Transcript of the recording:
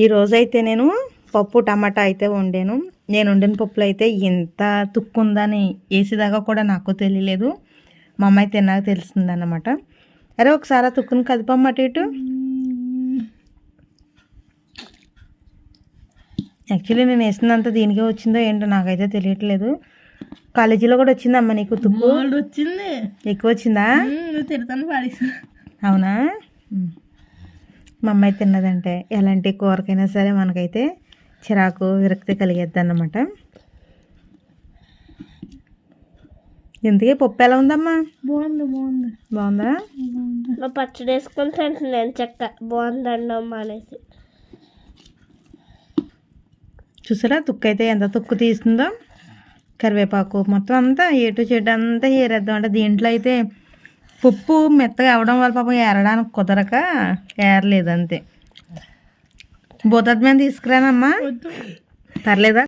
ఈ రోజైతే నేను పప్పు టమాటా అయితే వండాను. నేను వండిన పప్పులో అయితే ఎంత తుక్కు ఉందని వేసేదాకా కూడా నాకు తెలియలేదు. మా అమ్మాయి తిన్నాక తెలిసింది అన్నమాట అరే ఒకసారి ఆ తుక్కుని కదిపమ్మ అటు ఇటు. యాక్చువల్లీ నేను వేసినంత దీనికే వచ్చిందో ఏంటో నాకైతే తెలియట్లేదు. కాలేజీలో కూడా వచ్చిందమ్మా నీకు తుక్కు? వచ్చింది. ఎక్కువ వచ్చిందా? తిడతాను పాడేసా. అవునా. మా అమ్మాయి తిన్నదంటే ఎలాంటి కూరకైనా సరే మనకైతే చిరాకు విరక్తి కలిగేద్ది అన్నమాట ఇంతకీ పప్పు ఎలా ఉందమ్మా? బాగుంది బాగుంది. బాగుందా? మా పచ్చడి వేసుకొని తింటున్నాను నేను చెక్క బాగుందండి అమ్మ అనేసి. చూసారా? తుక్కు అయితే ఎంత తుక్కు తీస్తుందో? కరివేపాకు మొత్తం అంతా ఏటు చెట్టు అంతా ఏరేద్దాం అంటే దీంట్లో అయితే పప్పు మెత్తగా అవడం వల్ల పాపం ఏరడానికి కుదరక ఏరలేదు అంతే భూతద్మైన తీసుకురానమ్మా. పర్లేదా?